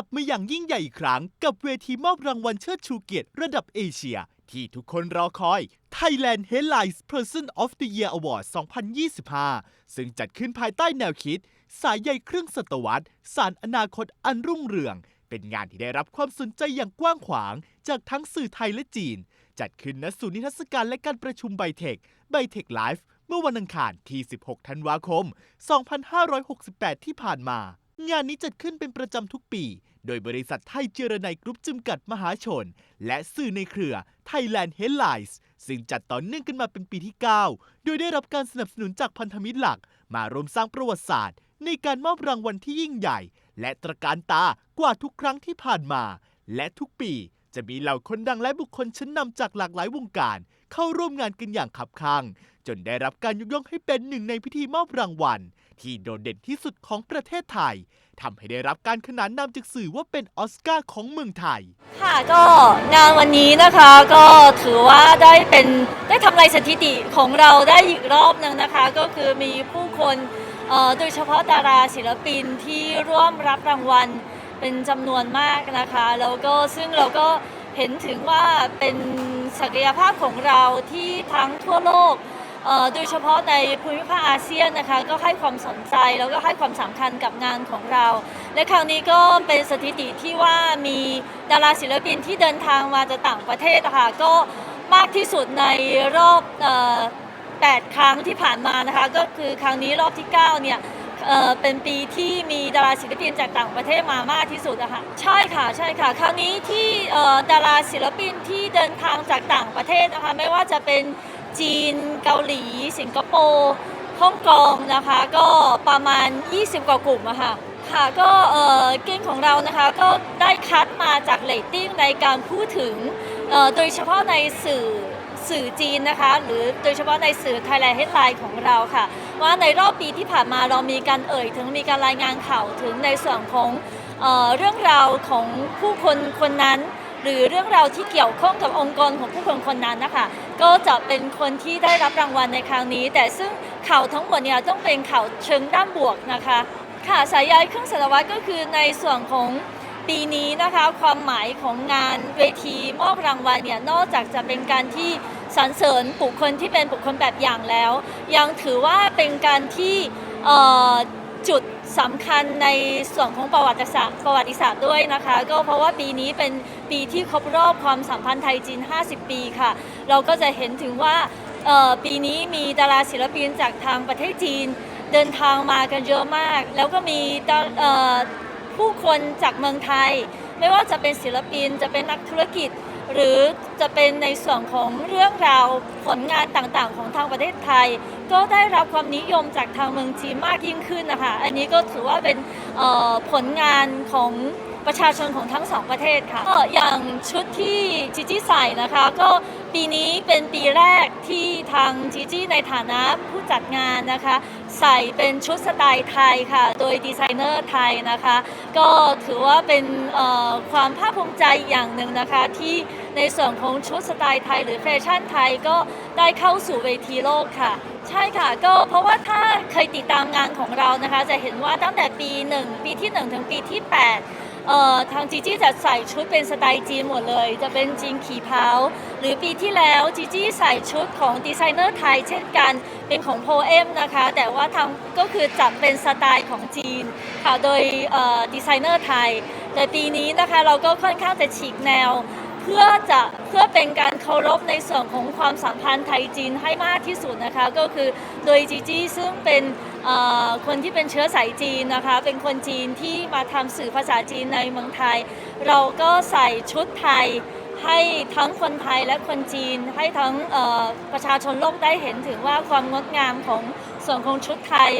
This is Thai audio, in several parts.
ลับมาอย่างยิ่งใหญ่อีกครั้ง กับเวทีมอบรางวัลเชิดชูเกียรติระดับเอเชีย ที่ทุกคนรอคอย Thailand Headlines Person of the Year Award 2025 ซึ่งจัดขึ้นภายใต้แนวคิด สายใยเครื่องศตวรรษ สารอนาคตอันรุ่งเรือง เป็นงานที่ได้รับความสนใจอย่างกว้างขวาง จากทั้งสื่อไทยและจีน จัดขึ้นณศูนย์นิทรรศการและการประชุมไบเทคไบเทคไลฟ์เมื่อวันอังคารที่ 16 ธันวาคม 2568 ที่ผ่านมา งานนี้จัดขึ้นเป็นประจำทุกปี โดยบริษัทไทยเจรไนกรุ๊ปจำกัดมหาชน และสื่อในเครือ Thailand Headlines ซึ่งจัดต่อเนื่องกันมาเป็นปีที่ 9 โดยได้รับการสนับสนุนจากพันธมิตรหลัก มาร่วมสร้างประวัติศาสตร์ ในการมอบรางวัลที่ยิ่งใหญ่ และตระการตากว่าทุกครั้งที่ผ่านมา และทุกปีจะมีเหล่าคนดังและบุคคลชั้นนำจากหลากหลายวงการ เข้าร่วมงานกันอย่างขับข้างจนได้รับการยกย่องให้เป็นหนึ่งในพิธีมอบรางวัล ที่โดดเด่นที่สุดของประเทศไทย ทำให้ได้รับการขนานนามจากสื่อว่าเป็นออสการ์ของเมืองไทย ค่ะก็งานวันนี้นะคะก็ถือว่าได้เป็นได้ทำลายสถิติของเราได้อีกรอบหนึ่งนะคะ ก็คือมีผู้คนโดยเฉพาะดาราศิลปินที่ร่วมรับรางวัลเป็นจำนวนมากนะคะแล้วก็ซึ่งเราก็เห็นถึงว่าเป็นศักยภาพของเราที่ทั้งทั่วโลก เอ่อโดยเฉพาะในภูมิภาคอาเซียนนะคะก็ให้ความสนใจแล้วก็ให้ความสำคัญกับงานของเรา และครั้งนี้ก็เป็นสถิติที่ว่ามีดาราศิลปินที่เดินทางมาจากต่างประเทศนะคะก็มากที่สุดในรอบเอ่อ8ครั้งที่ผ่านมานะคะก็คือครั้งนี้รอบที่ 9 เนี่ยเอ่อเป็นปีที่มีดาราศิลปินจากต่างประเทศมามากที่สุดอะค่ะใช่ค่ะใช่ค่ะ ครั้งนี้ที่เอ่อดาราศิลปินที่เดินทางจากต่างประเทศนะคะไม่ว่าจะเป็น จีน เกาหลี สิงคโปร์ฮ่องกงนะคะ ก็ประมาณ 20 กว่ากลุ่มอะค่ะค่ะก็เอ่อเกณฑ์ของเรานะคะก็ได้คัดมาจากเรตติ้งในการพูดถึงเออโดยเฉพาะในสื่อสื่อจีนนะคะ หรือโดยเฉพาะในสื่อ Thailand Headline ของเราค่ะ ว่าในรอบปีที่ผ่านมาเรามีการเอ่ยถึงมีการรายงานข่าวถึงในส่วนของเอ่อเรื่องราวของผู้คนคนนั้น หรือเรื่องราวที่เกี่ยวข้องกับองค์กรของผู้คนคนนั้นนะคะก็จะเป็นคนที่ได้รับรางวัลในครั้งนี้ แต่ซึ่งข่าวทั้งหมดเนี่ยต้องเป็นข่าวเชิงด้านบวกนะคะค่ะสายใยเครื่องศตวรรก็คือในส่วนของปีนี้นะคะความหมายของงานเวทีมอบรางวัลเนี่ยนอกจากจะเป็นการที่สรรเสริญบุคคลที่เป็นบุคคลแบบอย่างแล้ว ยังถือว่าเป็นการที่ จุดสำคัญในส่วนของประวัติศาสตร์ประวัติศาสตร์ด้วยนะคะ ก็เพราะว่าปีนี้เป็นปีที่ครบรอบความสัมพันธ์ไทยจีน 50 ปีค่ะ เราก็จะเห็นถึงว่าปีนี้มีดาราศิลปินจากทางประเทศจีน เดินทางมากันเยอะมาก แล้วก็มีผู้คนจากเมืองไทย ไม่ว่าจะเป็นศิลปินจะเป็นนักธุรกิจ หรือจะเป็นในส่วนของเรื่องราวผลงานต่างๆ ของทางประเทศไทย ก็ได้รับความนิยมจากทางเมืองจีนมากยิ่งขึ้นนะคะ อันนี้ก็ถือว่าเป็นผลงานของ ประชาชนของทั้งสองประเทศค่ะก็อย่างชุดที่จีจี้ใส่นะคะก็ปีนี้เป็นปีแรกที่ทางจีจี้ในฐานะผู้จัดงานนะคะ ใส่เป็นชุดสไตล์ไทยค่ะ โดยดีไซเนอร์ไทยนะคะ ก็ถือว่าเป็นความภาคภูมิใจอย่างหนึ่งนะคะ ที่ในส่วนของชุดสไตล์ไทย หรือแฟชั่นไทยก็ได้เข้าสู่เวทีโลกค่ะ ใช่ค่ะก็เพราะว่าถ้าเคยติดตามงานของเรานะคะ จะเห็นว่าตั้งแต่ปี 1 ปีที่ 1 ถึงปีที่ 8 เอ่อทางจีจี้จะใส่ชุดเป็นสไตล์จีนหมดเลย จะเป็นจีนขี่เผาหรือปีที่แล้วจีจี้ใส่ชุดของดีไซเนอร์ไทยเช่นกันเป็นของโพเอมนะคะ แต่ว่าทางก็คือจัดเป็นสไตล์ของจีนค่ะโดยเอ่อดีไซเนอร์ไทย แต่ปีนี้นะคะเราก็ค่อนข้างจะฉีกแนว เพื่อจะเพื่อเป็นการเคารพในส่วนของความสัมพันธ์ไทยจีนให้มากที่สุดนะคะ ก็คือโดยจีจี้ซึ่งเป็น คนที่เป็นเชื้อสายจีนนะคะ เป็นคนจีนที่มาทำสื่อภาษาจีนในเมืองไทย เราก็ใส่ชุดไทยให้ทั้งคนไทยและคนจีน ให้ทั้งประชาชนโลกได้เห็นถึงว่าความงดงามของส่วนของชุดไทย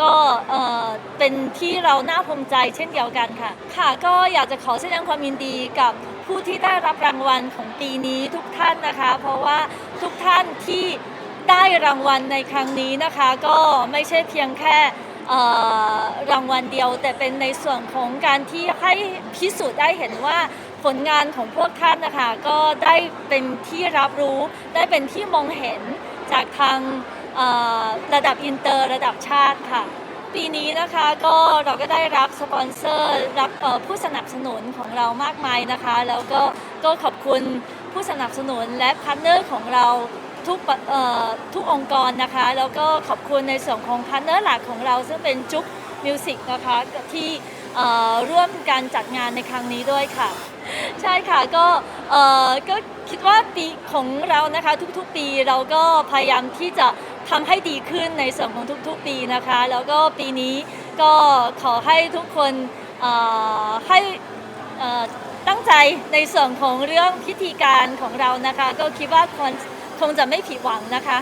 ก็เอ่อเป็นที่เราน่าภูมิใจเช่นเดียวกันค่ะ ค่ะก็อยากจะขอแสดงความยินดีกับผู้ที่ได้รับรางวัลของปีนี้ทุกท่านนะคะ เพราะว่าทุกท่านที่ ได้รางวัลในครั้งนี้นะคะ ก็ไม่ใช่เพียงแค่รางวัลเดียว แต่เป็นในส่วนของการที่ให้พิสูจน์ได้เห็นว่าผลงานของพวกท่านนะคะ ก็ได้เป็นที่รับรู้ได้เป็นที่มองเห็นจากทางระดับอินเตอร์ระดับชาติค่ะ ปีนี้นะคะก็เราก็ได้รับสปอนเซอร์รับผู้สนับสนุนของเรามากมายนะคะ แล้วก็ก็ขอบคุณผู้สนับสนุนและพาร์ทเนอร์ของเรา ทุกเอ่อทุกองค์กรนะคะ แล้วก็ขอบคุณในส่วนของพาร์ทเนอร์หลักของเรา ซึ่งเป็นจุ๊กมิวสิกนะคะที่เอ่อร่วมการจัดงานในครั้งนี้ด้วยค่ะ ใช่ค่ะก็เอ่อก็คิดว่าปีของเรานะคะทุกๆปีเราก็พยายามที่จะทำให้ดีขึ้นในส่วนของทุกๆปีนะคะ แล้วก็ปีนี้ก็ขอให้ทุกคนเอ่อให้เอ่อตั้งใจในส่วนของเรื่องพิธีการของเรานะคะ ก็คิดว่าคน คงจะไม่ผิดหวังนะคะ